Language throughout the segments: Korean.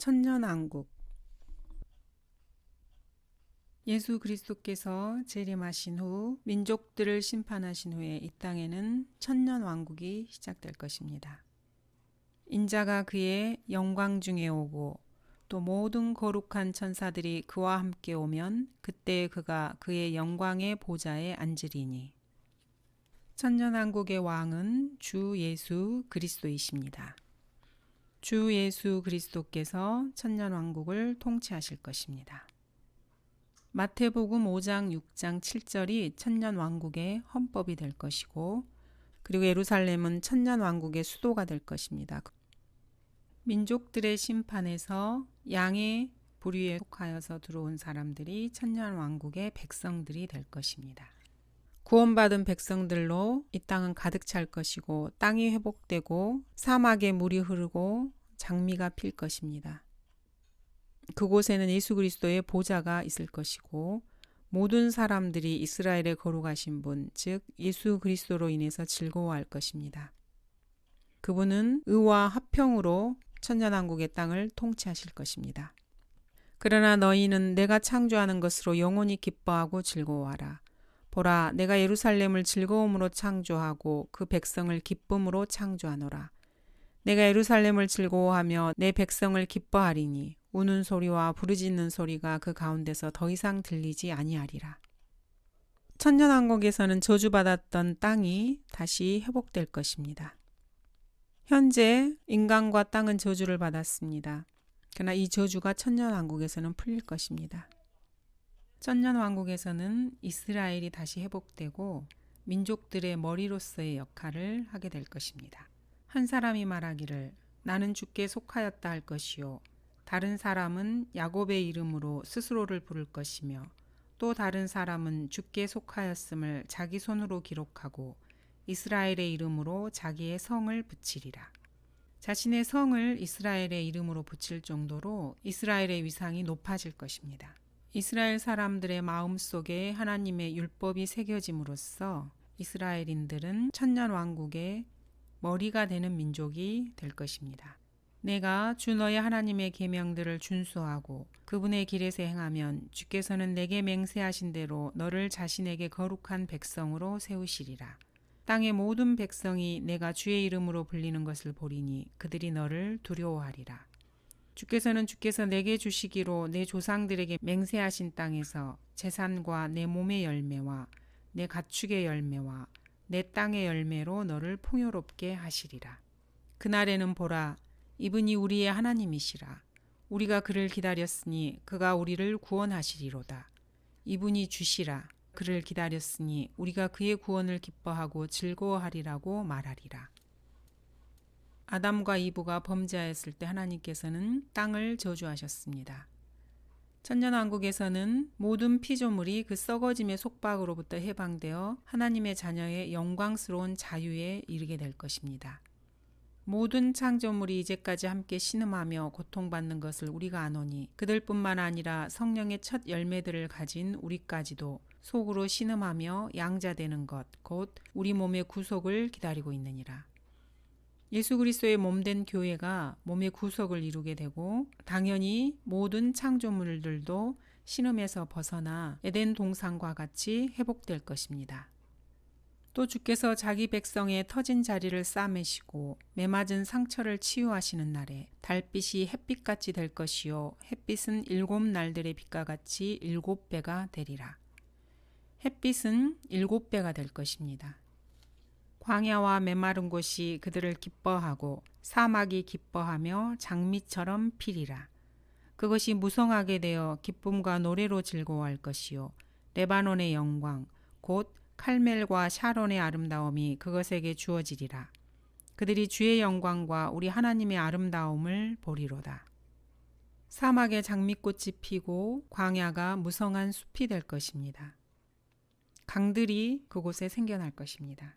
천년왕국 예수 그리스도께서 재림하신 후 민족들을 심판하신 후에 이 땅에는 천년왕국이 시작될 것입니다. 인자가 그의 영광 중에 오고 또 모든 거룩한 천사들이 그와 함께 오면 그때 그가 그의 영광의 보좌에 앉으리니 천년왕국의 왕은 주 예수 그리스도이십니다. 주 예수 그리스도께서 천년 왕국을 통치하실 것입니다. 마태복음 5장, 6장, 7절이 천년 왕국의 헌법이 될 것이고 그리고 예루살렘은 천년 왕국의 수도가 될 것입니다. 민족들의 심판에서 양의 부류에 속하여서 들어온 사람들이 천년 왕국의 백성들이 될 것입니다. 구원받은 백성들로 이 땅은 가득 찰 것이고 땅이 회복되고 사막에 물이 흐르고 장미가 필 것입니다. 그곳에는 예수 그리스도의 보좌가 있을 것이고 모든 사람들이 이스라엘의 거룩하신 분, 즉 예수 그리스도로 인해서 즐거워할 것입니다. 그분은 의와 화평으로 천년왕국의 땅을 통치하실 것입니다. 그러나 너희는 내가 창조하는 것으로 영원히 기뻐하고 즐거워하라. 보라, 내가 예루살렘을 즐거움으로 창조하고 그 백성을 기쁨으로 창조하노라. 내가 예루살렘을 즐거워하며 내 백성을 기뻐하리니 우는 소리와 부르짖는 소리가 그 가운데서 더 이상 들리지 아니하리라. 천년왕국에서는 저주받았던 땅이 다시 회복될 것입니다. 현재 인간과 땅은 저주를 받았습니다. 그러나 이 저주가 천년왕국에서는 풀릴 것입니다. 천년왕국에서는 이스라엘이 다시 회복되고 민족들의 머리로서의 역할을 하게 될 것입니다. 한 사람이 말하기를 나는 주께 속하였다 할 것이요 다른 사람은 야곱의 이름으로 스스로를 부를 것이며 또 다른 사람은 주께 속하였음을 자기 손으로 기록하고 이스라엘의 이름으로 자기의 성을 붙이리라. 자신의 성을 이스라엘의 이름으로 붙일 정도로 이스라엘의 위상이 높아질 것입니다. 이스라엘 사람들의 마음 속에 하나님의 율법이 새겨짐으로써 이스라엘인들은 천년 왕국의 머리가 되는 민족이 될 것입니다. 내가 주 너의 하나님의 계명들을 준수하고 그분의 길에서 행하면 주께서는 내게 맹세하신 대로 너를 자신에게 거룩한 백성으로 세우시리라. 땅의 모든 백성이 내가 주의 이름으로 불리는 것을 보리니 그들이 너를 두려워하리라. 주께서는 주께서 내게 주시기로 내 조상들에게 맹세하신 땅에서 재산과 내 몸의 열매와 내 가축의 열매와 내 땅의 열매로 너를 풍요롭게 하시리라. 그날에는 보라, 이분이 우리의 하나님이시라. 우리가 그를 기다렸으니 그가 우리를 구원하시리로다. 이분이 주시라. 그를 기다렸으니 우리가 그의 구원을 기뻐하고 즐거워하리라고 말하리라. 아담과 이브가 범죄하였을 때 하나님께서는 땅을 저주하셨습니다. 천년왕국에서는 모든 피조물이 그 썩어짐의 속박으로부터 해방되어 하나님의 자녀의 영광스러운 자유에 이르게 될 것입니다. 모든 창조물이 이제까지 함께 신음하며 고통받는 것을 우리가 아노니 그들뿐만 아니라 성령의 첫 열매들을 가진 우리까지도 속으로 신음하며 양자되는 것, 곧 우리 몸의 구속을 기다리고 있느니라. 예수 그리스도의 몸 된 교회가 몸의 구속을 이루게 되고 당연히 모든 창조물들도 신음에서 벗어나 에덴 동산과 같이 회복될 것입니다. 또 주께서 자기 백성의 터진 자리를 싸매시고 메맞은 상처를 치유하시는 날에 달빛이 햇빛같이 될 것이요 햇빛은 일곱 날들의 빛과 같이 일곱 배가 되리라. 햇빛은 일곱 배가 될 것입니다. 광야와 메마른 곳이 그들을 기뻐하고 사막이 기뻐하며 장미처럼 피리라. 그것이 무성하게 되어 기쁨과 노래로 즐거워할 것이요 레바논의 영광 곧 칼멜과 샤론의 아름다움이 그것에게 주어지리라. 그들이 주의 영광과 우리 하나님의 아름다움을 보리로다. 사막에 장미꽃이 피고 광야가 무성한 숲이 될 것입니다. 강들이 그곳에 생겨날 것입니다.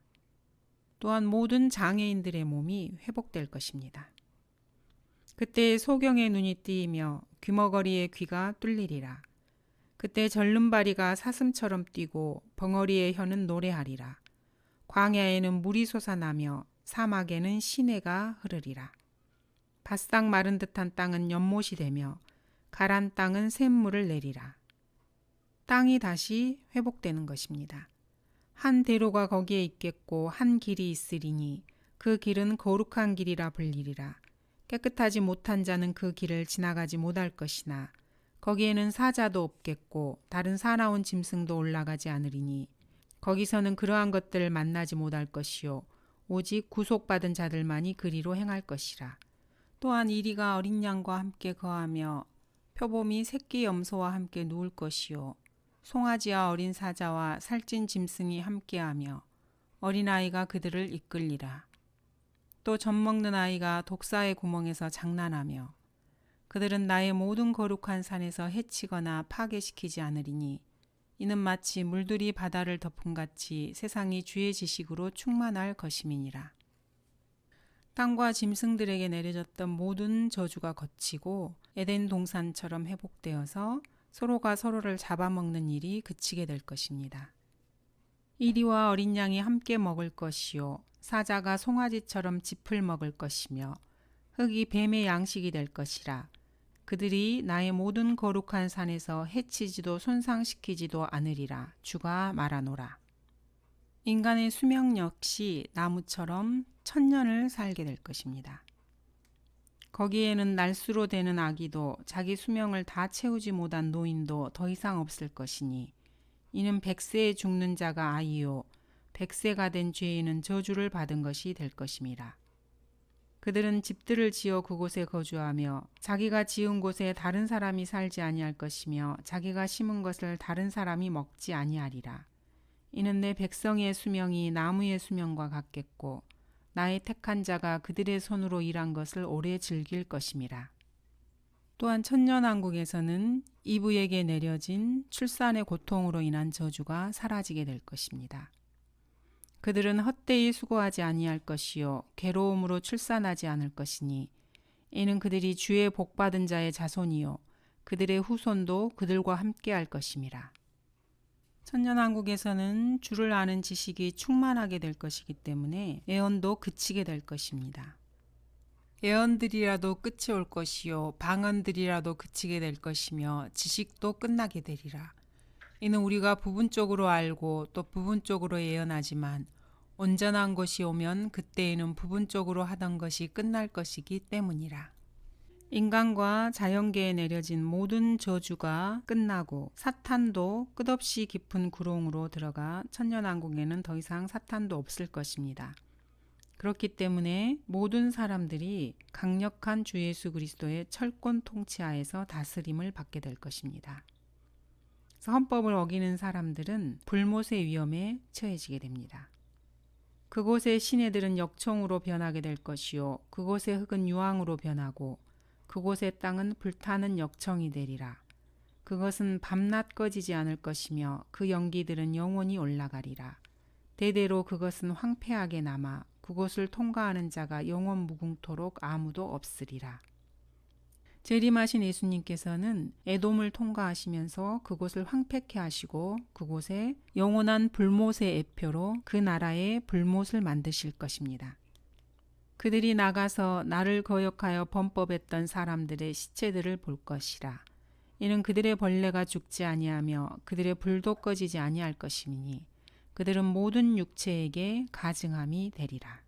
또한 모든 장애인들의 몸이 회복될 것입니다. 그때 소경의 눈이 뜨이며 귀머거리의 귀가 뚫리리라. 그때 절름발이가 사슴처럼 뛰고 벙어리의 혀는 노래하리라. 광야에는 물이 솟아나며 사막에는 시내가 흐르리라. 바싹 마른 듯한 땅은 연못이 되며 가란 땅은 샘물을 내리라. 땅이 다시 회복되는 것입니다. 한 대로가 거기에 있겠고 한 길이 있으리니 그 길은 거룩한 길이라 불리리라. 깨끗하지 못한 자는 그 길을 지나가지 못할 것이나 거기에는 사자도 없겠고 다른 사나운 짐승도 올라가지 않으리니 거기서는 그러한 것들을 만나지 못할 것이요 오직 구속받은 자들만이 그리로 행할 것이라. 또한 이리가 어린 양과 함께 거하며 표범이 새끼 염소와 함께 누울 것이요 송아지와 어린 사자와 살찐 짐승이 함께하며 어린아이가 그들을 이끌리라. 또 젖먹는 아이가 독사의 구멍에서 장난하며 그들은 나의 모든 거룩한 산에서 해치거나 파괴시키지 않으리니 이는 마치 물들이 바다를 덮은 같이 세상이 주의 지식으로 충만할 것임이니라. 땅과 짐승들에게 내려졌던 모든 저주가 거치고 에덴 동산처럼 회복되어서 서로가 서로를 잡아먹는 일이 그치게 될 것입니다. 이리와 어린 양이 함께 먹을 것이요 사자가 송아지처럼 짚을 먹을 것이며 흙이 뱀의 양식이 될 것이라 그들이 나의 모든 거룩한 산에서 해치지도 손상시키지도 않으리라 주가 말하노라. 인간의 수명 역시 나무처럼 천년을 살게 될 것입니다. 거기에는 날수로 되는 아기도 자기 수명을 다 채우지 못한 노인도 더 이상 없을 것이니 이는 백세에 죽는 자가 아이요 백세가 된 죄인은 저주를 받은 것이 될 것임이라. 그들은 집들을 지어 그곳에 거주하며 자기가 지은 곳에 다른 사람이 살지 아니할 것이며 자기가 심은 것을 다른 사람이 먹지 아니하리라. 이는 내 백성의 수명이 나무의 수명과 같겠고 나의 택한 자가 그들의 손으로 일한 것을 오래 즐길 것임이라. 또한 천년왕국에서는 이브에게 내려진 출산의 고통으로 인한 저주가 사라지게 될 것입니다. 그들은 헛되이 수고하지 아니할 것이요 괴로움으로 출산하지 않을 것이니 이는 그들이 주의 복받은 자의 자손이요 그들의 후손도 그들과 함께 할 것임이라. 천년왕국에서는 주를 아는 지식이 충만하게 될 것이기 때문에 예언도 그치게 될 것입니다. 예언들이라도 끝이 올 것이요 방언들이라도 그치게 될 것이며 지식도 끝나게 되리라. 이는 우리가 부분적으로 알고 또 부분적으로 예언하지만 온전한 것이 오면 그때에는 부분적으로 하던 것이 끝날 것이기 때문이라. 인간과 자연계에 내려진 모든 저주가 끝나고 사탄도 끝없이 깊은 구렁으로 들어가 천년왕국에는 더 이상 사탄도 없을 것입니다. 그렇기 때문에 모든 사람들이 강력한 주 예수 그리스도의 철권 통치하에서 다스림을 받게 될 것입니다. 헌법을 어기는 사람들은 불못의 위험에 처해지게 됩니다. 그곳의 시내들은 역청으로 변하게 될 것이요 그곳의 흙은 유황으로 변하고 그곳의 땅은 불타는 역청이 되리라. 그것은 밤낮 꺼지지 않을 것이며 그 연기들은 영원히 올라가리라. 대대로 그것은 황폐하게 남아 그곳을 통과하는 자가 영원 무궁토록 아무도 없으리라. 재림하신 예수님께서는 에돔을 통과하시면서 그곳을 황폐케 하시고 그곳에 영원한 불못의 애표로 그 나라에 불못을 만드실 것입니다. 그들이 나가서 나를 거역하여 범법했던 사람들의 시체들을 볼 것이라. 이는 그들의 벌레가 죽지 아니하며 그들의 불도 꺼지지 아니할 것이니 그들은 모든 육체에게 가증함이 되리라.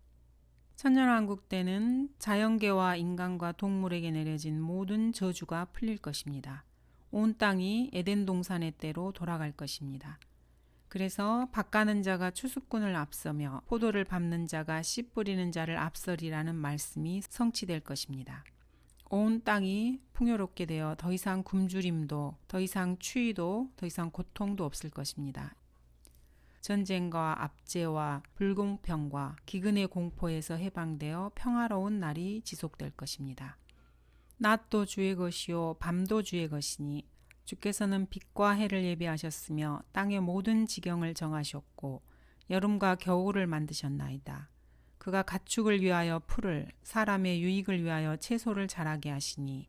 천년왕국 때는 자연계와 인간과 동물에게 내려진 모든 저주가 풀릴 것입니다. 온 땅이 에덴 동산의 때로 돌아갈 것입니다. 그래서 밭가는 자가 추수꾼을 앞서며 포도를 밟는 자가 씨 뿌리는 자를 앞서리라는 말씀이 성취될 것입니다. 온 땅이 풍요롭게 되어 더 이상 굶주림도, 더 이상 추위도, 더 이상 고통도 없을 것입니다. 전쟁과 압제와 불공평과 기근의 공포에서 해방되어 평화로운 날이 지속될 것입니다. 낮도 주의 것이요 밤도 주의 것이니 주께서는 빛과 해를 예비하셨으며 땅의 모든 지경을 정하셨고 여름과 겨울을 만드셨나이다. 그가 가축을 위하여 풀을 사람의 유익을 위하여 채소를 자라게 하시니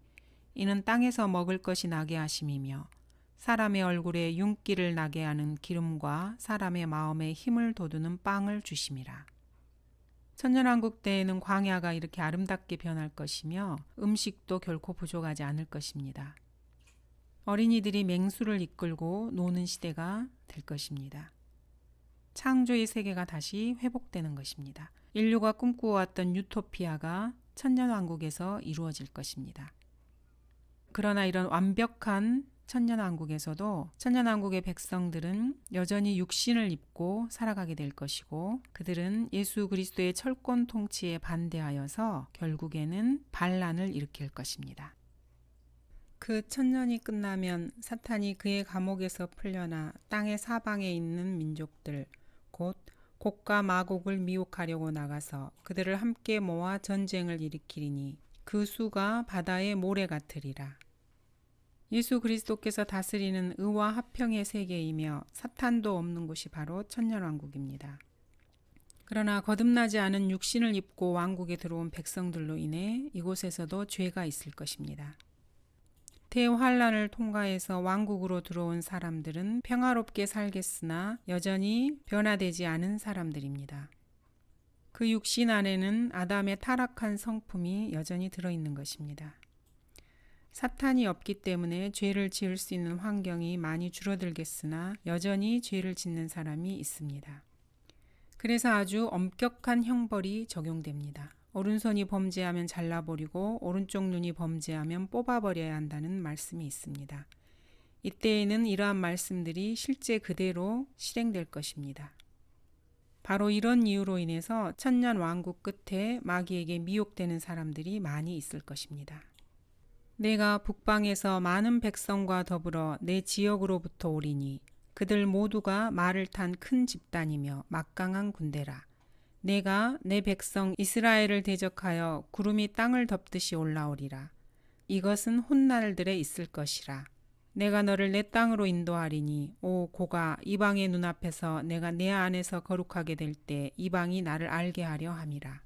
이는 땅에서 먹을 것이 나게 하심이며 사람의 얼굴에 윤기를 나게 하는 기름과 사람의 마음에 힘을 돋우는 빵을 주심이라. 천년왕국 때에는 광야가 이렇게 아름답게 변할 것이며 음식도 결코 부족하지 않을 것입니다. 어린이들이 맹수를 이끌고 노는 시대가 될 것입니다. 창조의 세계가 다시 회복되는 것입니다. 인류가 꿈꾸어왔던 유토피아가 천년왕국에서 이루어질 것입니다. 그러나 이런 완벽한 천년왕국에서도 천년왕국의 백성들은 여전히 육신을 입고 살아가게 될 것이고 그들은 예수 그리스도의 철권 통치에 반대하여서 결국에는 반란을 일으킬 것입니다. 그 천년이 끝나면 사탄이 그의 감옥에서 풀려나 땅의 사방에 있는 민족들 곧 곡과 마곡을 미혹하려고 나가서 그들을 함께 모아 전쟁을 일으키리니 그 수가 바다의 모래 같으리라. 예수 그리스도께서 다스리는 의와 화평의 세계이며 사탄도 없는 곳이 바로 천년왕국입니다. 그러나 거듭나지 않은 육신을 입고 왕국에 들어온 백성들로 인해 이곳에서도 죄가 있을 것입니다. 대환란을 통과해서 왕국으로 들어온 사람들은 평화롭게 살겠으나 여전히 변화되지 않은 사람들입니다. 그 육신 안에는 아담의 타락한 성품이 여전히 들어있는 것입니다. 사탄이 없기 때문에 죄를 지을 수 있는 환경이 많이 줄어들겠으나 여전히 죄를 짓는 사람이 있습니다. 그래서 아주 엄격한 형벌이 적용됩니다. 오른손이 범죄하면 잘라버리고 오른쪽 눈이 범죄하면 뽑아버려야 한다는 말씀이 있습니다. 이때에는 이러한 말씀들이 실제 그대로 실행될 것입니다. 바로 이런 이유로 인해서 천년 왕국 끝에 마귀에게 미혹되는 사람들이 많이 있을 것입니다. 내가 북방에서 많은 백성과 더불어 내 지역으로부터 오리니 그들 모두가 말을 탄 큰 집단이며 막강한 군대라. 내가 내 백성 이스라엘을 대적하여 구름이 땅을 덮듯이 올라오리라. 이것은 훗날들에 있을 것이라. 내가 너를 내 땅으로 인도하리니 오 고가 이방의 눈앞에서 내가 내 안에서 거룩하게 될 때 이방이 나를 알게 하려 함이라.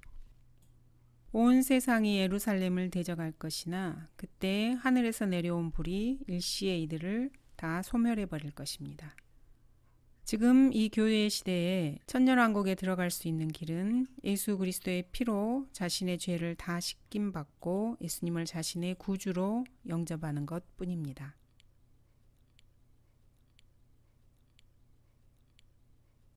온 세상이 예루살렘을 대적할 것이나 그때 하늘에서 내려온 불이 일시에 이들을 다 소멸해 버릴 것입니다. 지금 이 교회의 시대에 천년왕국에 들어갈 수 있는 길은 예수 그리스도의 피로 자신의 죄를 다 씻김 받고 예수님을 자신의 구주로 영접하는 것 뿐입니다.